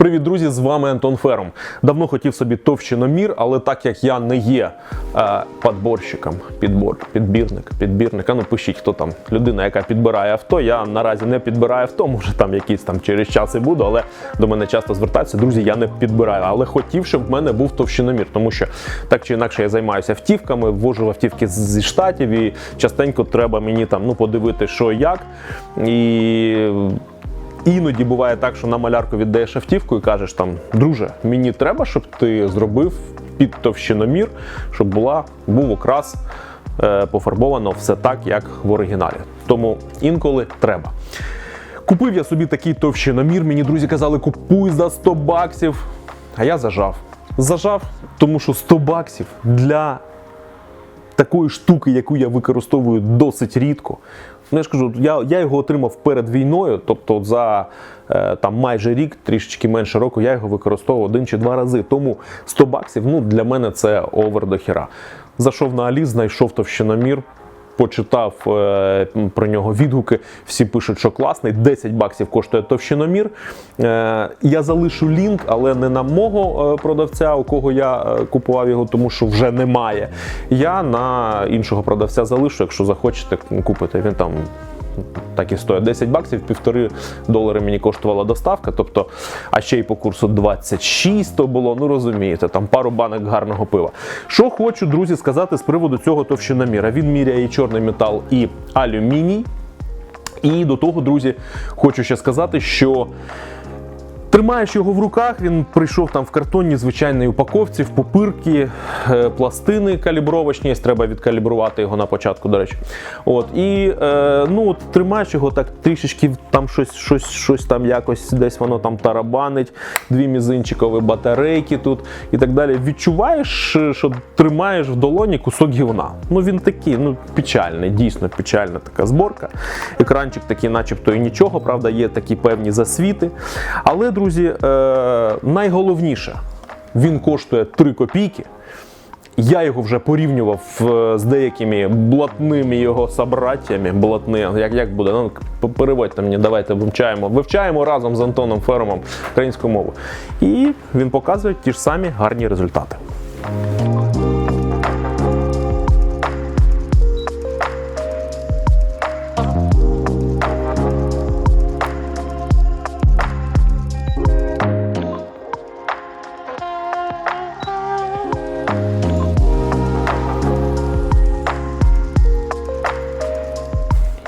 Привіт, друзі! З вами Антон Фером. Давно хотів собі товщиномір, але так як я не є е, подборщиком, підбор, підбірник, підбірник, а ну пишіть, хто там людина, яка підбирає авто. Я наразі не підбираю авто, може там якісь там через час і буду, але до мене часто звертаються. Друзі, я не підбираю, але хотів, щоб в мене був товщиномір, тому що так чи інакше я займаюся автівками, ввожу автівки зі штатів, і частенько треба мені там ну подивити, що як. І Іноді буває так, що на малярку віддаєш автівку і кажеш там, друже, мені треба, щоб ти зробив під товщиномір, щоб була, був окрас е, пофарбовано все так, як в оригіналі. Тому інколи треба. Купив я собі такий товщиномір. Мені друзі казали, купуй за 100 баксів. А я зажав. Зажав, тому що 100 баксів для такої штуки, яку я використовую досить рідко. Ну, я ж кажу, я, я його отримав перед війною, тобто за е, там майже рік, трішечки менше року, я його використовував один чи два рази. Тому 100 баксів ну, для мене це овер до хіра. Зайшов на Алі, знайшов товщиномір, почитав е, про нього відгуки. Всі пишуть, що класний. 10 баксів коштує товщиномір. Е, я залишу лінк, але не на мого е, продавця, у кого я купував його, тому що вже немає. Я на іншого продавця залишу, якщо захочете, купити. Він там. Так і стоїть 10 баксів, півтори долари мені коштувала доставка. Тобто, а ще й по курсу 26 то було. Ну розумієте, там пару банок гарного пива. Що хочу, друзі, сказати з приводу цього товщиноміра. Він міряє і чорний метал, і алюміній. І до того, друзі, хочу ще сказати, що Тримаєш його в руках, він прийшов там в картонній звичайній упаковці, в попирки, е, пластини калібровочні, треба відкалібрувати його на початку, до речі. От, і е, ну, от, тримаєш його так трішечки, там щось, щось, щось там якось десь воно там тарабанить, дві мізинчикові батарейки тут і так далі. Відчуваєш, що тримаєш в долоні кусок гівна. Ну він такий, ну печальний, дійсно печальна така зборка. Екранчик такий, начебто, і нічого, правда, є такі певні засвіти. Але, друзі, е, найголовніше, він коштує 3 копійки. Я його вже порівнював е, з деякими блатними його собратями. Блатни, як, як буде? Ну, переводьте мені, давайте вивчаємо. Вивчаємо разом з Антоном Феромом українську мову. І він показує ті ж самі гарні результати.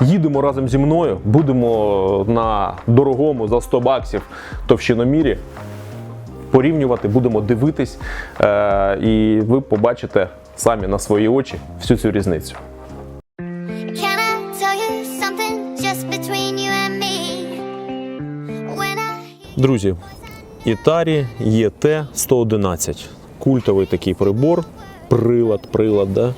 Їдемо разом зі мною, будемо на дорогому за 100 баксів товщиномірі порівнювати, будемо дивитись, е- і ви побачите самі на свої очі всю цю різницю. Друзі, Ітарі ЄТ 111. Культовий такий прибор, прилад, прилад, да?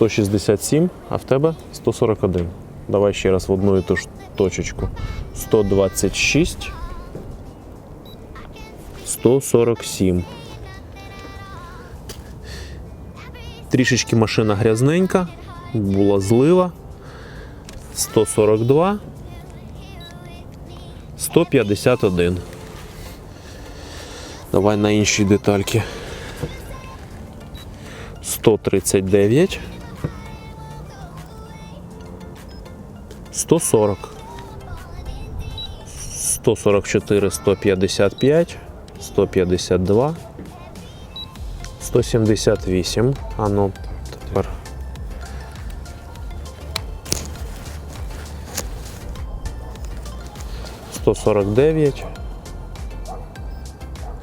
167, а в тебе 141. Давай ще раз в одну і ту ж точечку. 126. 147. Трішечки машина грязненька, була злива. 142. 151. Давай на інші детальки. 139. 140. 144, 155, 152, 178. А ну, тепер. Сто сорок дев'ять.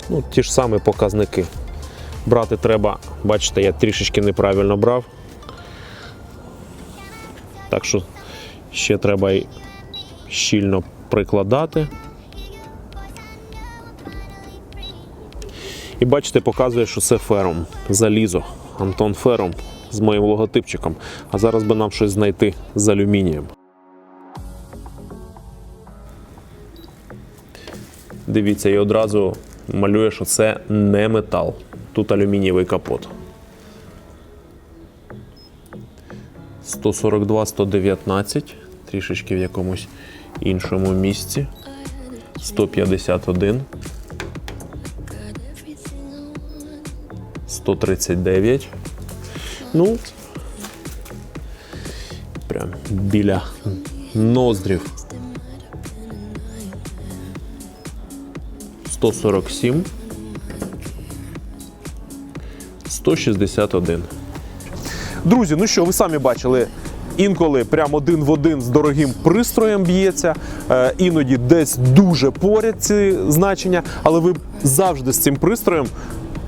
Ну, ті ж самі показники. Брати треба, бачите, я трішечки неправильно брав. Так що ще треба й щільно прикладати. І бачите, показує, що це фером, залізо. Антон Фером з моїм логотипчиком. А зараз би нам щось знайти з алюмінієм. Дивіться, і одразу малює, що це не метал. Тут алюмінієвий капот. 142, 119, трішечки в якомусь іншому місці. 151, 139. Ну, прям біля ноздрів. 147. 161. Друзі, ну що, ви самі бачили, інколи прям один в один з дорогим пристроєм б'ється, е, іноді десь дуже поряд ці значення, але ви завжди з цим пристроєм,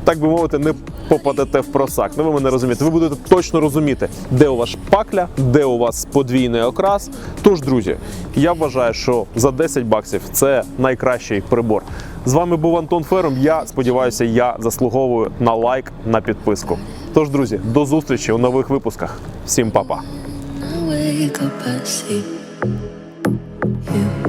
так би мовити, не попадете в просак. Ну ви мене розумієте. Ви будете точно розуміти, де у вас шпакля, де у вас подвійний окрас. Тож, друзі, я вважаю, що за 10 баксів це найкращий прибор. З вами був Антон Фером. Я сподіваюся, я заслуговую на лайк, на підписку. Тож, друзі, до зустрічі у нових випусках. Всім па-па! Wake up, I see you.